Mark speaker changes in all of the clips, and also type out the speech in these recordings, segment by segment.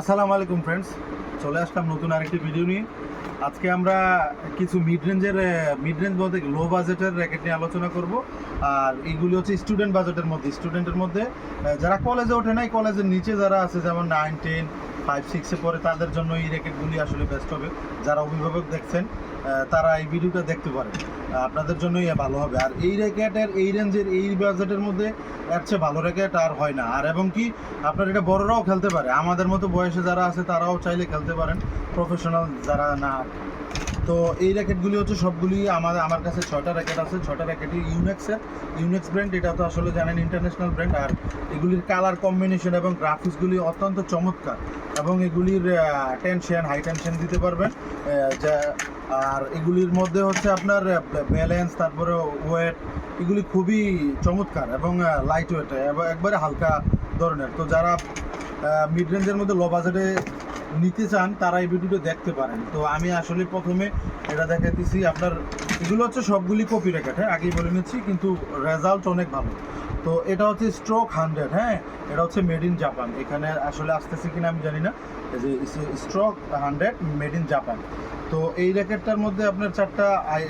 Speaker 1: আসসালামু আলাইকুম ফ্রেন্ডস চলে আসলাম নতুন আরেকটি ভিডিও নিয়ে। আজকে আমরা কিছু মিড রেঞ্জের মিড রেঞ্জ বলতে লো বাজেটের র্যাকেট নিয়ে আলোচনা করব। আর এইগুলি হচ্ছে স্টুডেন্ট বাজেটের মধ্যে স্টুডেন্টের মধ্যে যারা কলেজে ওঠে নাই কলেজের নিচে যারা আছে, যেমন নাইন টেন ফাইভ সিক্সে পড়ে, তাদের জন্য এই র্যাকেটগুলি আসলে বেস্ট হবে। যারা অভিভাবক দেখছেন তারা এই ভিডিওটা দেখতে পারেন। আপনাদের জন্যই এ ভালো হবে। আর এই র্যাকেটের, এই রেঞ্জের এই বাজেটের মধ্যে এর চেয়ে ভালো র্যাকেট আর হয় না। আর এবং কি, আপনার এটা বড়রাও খেলতে পারে। আমাদের মতো বয়সে যারা আছে তারাও চাইলে খেলতে পারেন। প্রফেশনাল যারা না তো এই র্যাকেটগুলি হচ্ছে সবগুলি আমার আমার কাছে ছয়টা র্যাকেট আছে, ছয়টা র্যাকেটই ইউনেক্সের ইউনেক্স ব্র্যান্ড এটা তো আসলে জানেন ইন্টারন্যাশনাল ব্র্যান্ড আর এগুলির কালার কম্বিনেশন এবং গ্রাফিক্সগুলি অত্যন্ত চমৎকার। এবং এগুলির টেনশন হাই টেনশন দিতে পারবেন যা, আর এগুলির মধ্যে হচ্ছে আপনার ব্যালেন্স তারপরে ওয়েট এগুলি খুবই চমৎকার এবং লাইট ওয়েট এবং একবারে হালকা ধরনের। তো যারা মিড রেঞ্জের মধ্যে লো বাজেটে নিতে চান, তারা এই ভিডিওটা দেখতে পারেন। তো আমি আসলে প্রথমে এটা দেখাতেছি আপনার এগুলো হচ্ছে সবগুলি কপি রেখেট হ্যাঁ আগেই বলে নিচ্ছি, কিন্তু রেজাল্ট অনেক ভালো। তো এটা হচ্ছে স্ট্রোক হান্ড্রেড হ্যাঁ এটা হচ্ছে মেড ইন জাপান এখানে আসলে আসতেছে কিনা আমি জানি না। যে stroke hundred made in Japan তো এই র্যাকেটটার মধ্যে আপনার চারটা আই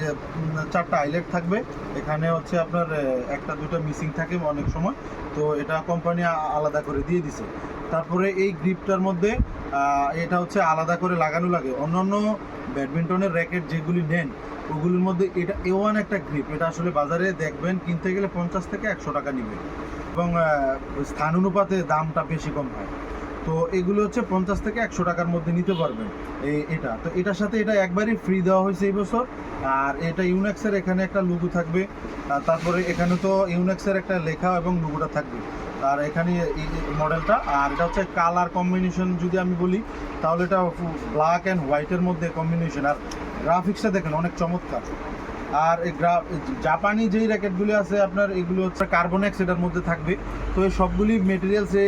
Speaker 1: চারটা আইলেট থাকবে। এখানে হচ্ছে আপনার একটা, দুটো মিসিং থাকে অনেক সময়। তো এটা কোম্পানি আলাদা করে দিয়ে দিছে। তারপরে এই গ্রিপটার মধ্যে এটা হচ্ছে আলাদা করে লাগানো লাগে। অন্যান্য ব্যাডমিন্টনের র্যাকেট যেগুলি নেন, ওগুলির মধ্যে এটা এ ওয়ান একটা গ্রিপ। এটা আসলে বাজারে দেখবেন, কিনতে গেলে পঞ্চাশ থেকে একশো টাকা নিবে এবং স্থান অনুপাতে দামটা বেশি কম হয়। তো এগুলো হচ্ছে পঞ্চাশ থেকে একশো টাকার মধ্যে নিতে পারবেন, এই এটা। তো এটার সাথে এটা একবারই ফ্রি দেওয়া হয়েছে এই বছর। আর এটা ইউনেক্সের এখানে একটা লুগো থাকবে। তারপরে এখানে তো ইউনেক্সের একটা লেখা এবং লুগোটা থাকবে। আর এখানে এই মডেলটা, আর এটা হচ্ছে কালার কম্বিনেশন যদি আমি বলি, তাহলে এটা ব্ল্যাক অ্যান্ড হোয়াইটের মধ্যে কম্বিনেশন আর গ্রাফিক্সটা দেখেন, অনেক চমৎকার। আর জাপানি যেই র্যাকেটগুলি আছে, আপনার এগুলো হচ্ছে কার্বনেক্স এটার মধ্যে থাকবে। তো এই সবগুলি মেটেরিয়ালসে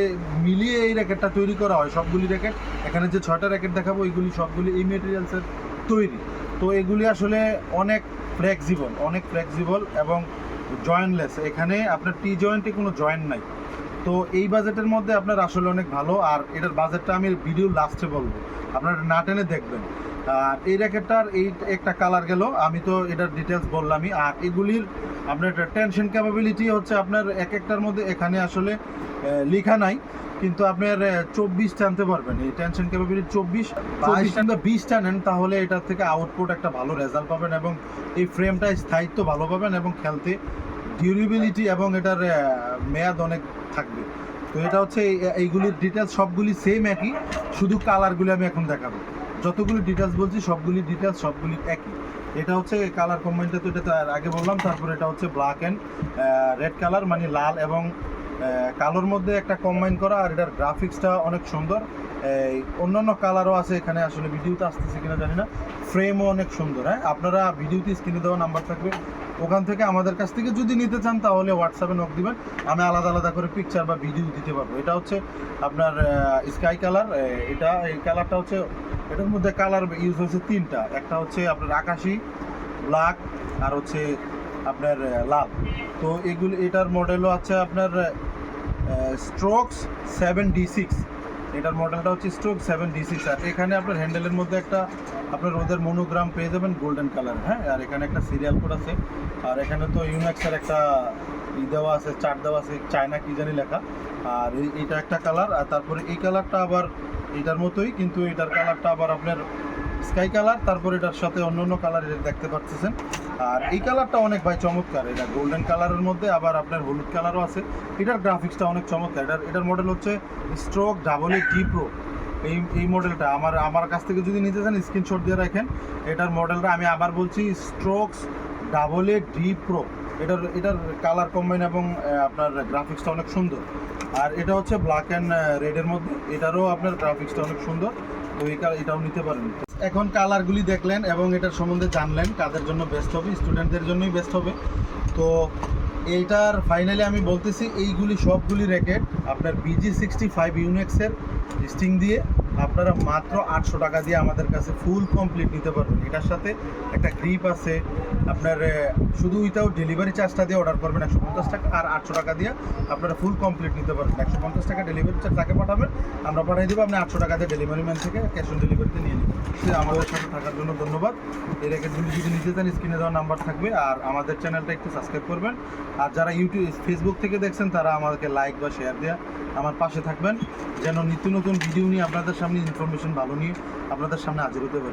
Speaker 1: মিলিয়ে এই র্যাকেটটা তৈরি করা হয়। সবগুলি র্যাকেট এখানে যে ছয়টা র্যাকেট দেখাবো এইগুলি সবগুলি এই মেটেরিয়ালসের তৈরি। তো এগুলি আসলে অনেক ফ্লেক্সিবল অনেক ফ্লেক্সিবল এবং জয়েন্টলেস এখানে আপনার টি জয়েন্টে কোনো জয়েন্ট নাই। তো এই বাজেটের মধ্যে আপনার আসলে অনেক ভালো, আর এটার বাজেটটা আমি ভিডিও লাস্টে বলব। আপনারা না টেনে দেখবেন। আর এই র্যাকেটটার এই একটা কালার গেল, আমি তো এটার ডিটেলস বললামই। আর এগুলির আপনার টেনশন ক্যাপাবিলিটি হচ্ছে আপনার এক একটার মধ্যে এখানে আসলে লেখা নাই। কিন্তু আপনার চব্বিশ টানতে পারবেন। এই টেনশন ক্যাপাবিলিটি চব্বিশ বাইশ টানতে বিশ টানেন, তাহলে এটার থেকে আউটপুট একটা ভালো রেজাল্ট পাবেন এবং এই ফ্রেমটা স্থায়িত্ব ভালো পাবেন এবং খেলতে ডিউরেবিলিটি এবং এটার মেয়াদ অনেক থাকবে। তো এটা হচ্ছে এই- এইগুলির ডিটেলস সবগুলি সেম একই, শুধু কালারগুলি আমি এখন দেখাবো। যতগুলি ডিটেলস বলছি, সবগুলি ডিটেলস সবগুলি একই। এটা হচ্ছে কালার কম্বাইনটা তো এটা তো আর আগে বললাম, তারপর এটা হচ্ছে ব্ল্যাক অ্যান্ড রেড কালার মানে লাল এবং কালোর মধ্যে একটা কম্বাইন করা, আর এটার গ্রাফিক্সটা অনেক সুন্দর। এই, অন্যান্য কালারও আছে এখানে, আসলে ভিডিওতে আসতেছে কিনা জানি না। ফ্রেমও অনেক সুন্দর হ্যাঁ? আপনারা ভিডিওতে স্ক্রিনে দেওয়া নাম্বার থাকবে। ওখান থেকে আমাদের কাছ থেকে যদি নিতে চান, তাহলে হোয়াটসঅ্যাপে নক দিবেন। আমি আলাদা আলাদা করে পিকচার বা ভিডিও দিতে পারব। এটা হচ্ছে আপনার স্কাই কালার এটা, এই কালারটা হচ্ছে, এটার মধ্যে কালার ইউজ হয়েছে তিনটা। একটা হচ্ছে আপনার আকাশি ব্ল্যাক আর হচ্ছে আপনার লাল। তো এগুলি, এটার মডেলও আছে আপনার স্ট্রোকস সেভেন ডি সিক্স এটার মডেলটা হচ্ছে স্ট্রোক সেভেন ডি সিক্স আর এখানে আপনার হ্যান্ডেলের মধ্যে একটা আপনার ওদের মনোগ্রাম পেয়ে যাবেন গোল্ডেন কালার হ্যাঁ? আর এখানে একটা সিরিয়াল কোড আছে। আর এখানে তো ইউনেক্সের একটা ই দেওয়া আছে চার দেওয়া আছে চায়না কি জানি লেখা। আর এটা একটা কালার আর তারপরে এই কালারটা আবার এটার মতোই, কিন্তু এটার কালারটা আবার আপনার স্কাই কালার, তারপর এটার সাথে অন্য অন্য কালার দেখতে পাচ্ছেন আর এই কালারটা অনেক ভাই চমৎকার, এটা গোল্ডেন কালারের মধ্যে, আবার আপনার হলুদ কালারও আছে। এটার গ্রাফিক্সটা অনেক চমৎকার, এটার এটার মডেল হচ্ছে স্ট্রোক ডাবল এ প্রো এই এই মডেলটা আমার আমার কাছ থেকে যদি নিতে চান স্ক্রিনশট দিয়ে রাখেন। এটার মডেলটা আমি আবার বলছি strokes double A D pro এটার এটার কালার কম্বাইন এবং আপনার গ্রাফিক্সটা অনেক সুন্দর। আর এটা হচ্ছে ব্ল্যাক অ্যান্ড রেডের মধ্যে। এটারও আপনার গ্রাফিক্সটা অনেক সুন্দর। তো এই কা- এটাও নিতে পারেন। এখন কালারগুলি দেখলেন এবং এটার সম্বন্ধে জানলেন, কাদের জন্য বেস্ট হবে স্টুডেন্টদের জন্যই বেস্ট হবে। তো এইটার ফাইনালি আমি বলতেছি, এইগুলি সবগুলি র্যাকেট আপনার বিজি সিক্সটি ফাইভ ইউনেক্সের স্টিং দিয়ে আপনারা মাত্র আটশো টাকা দিয়ে আমাদের কাছে ফুল কমপ্লিট নিতে পারবেন। এটার সাথে একটা গ্রিপ আছে। আপনার শুধু উইথাউট ডেলিভারি চার্জটা দিয়ে অর্ডার করবেন একশো পঞ্চাশ টাকা আর আটশো টাকা দিয়ে আপনারা ফুল কমপ্লিট নিতে পারবেন। একশো পঞ্চাশ টাকা ডেলিভারি চার্জ তাকে পাঠাবেন। আমরা পাঠিয়ে দেবো, আপনি আটশো টাকা দিয়ে ডেলিভারি ম্যান থেকে ক্যাশ অন ডেলিভারিতে নিয়ে নেবেন। আমাদের সাথে থাকার জন্য ধন্যবাদ। এই র্যাকেটগুলি যদি নিতে চান স্ক্রিনে দেওয়া নাম্বার থাকবে। আর আমাদের চ্যানেলটা একটু সাবস্ক্রাইব করবেন। আর যারা ইউটিউব ফেসবুক থেকে দেখছেন, তারা আমাদেরকে লাইক বা শেয়ার দেওয়া আমার পাশে থাকবেন। যেন নিত্য নতুন ভিডিও নিয়ে আপনাদের সামনে ইনফরমেশন ভালো নিয়ে আপনাদের সামনে হাজির হতে পারি।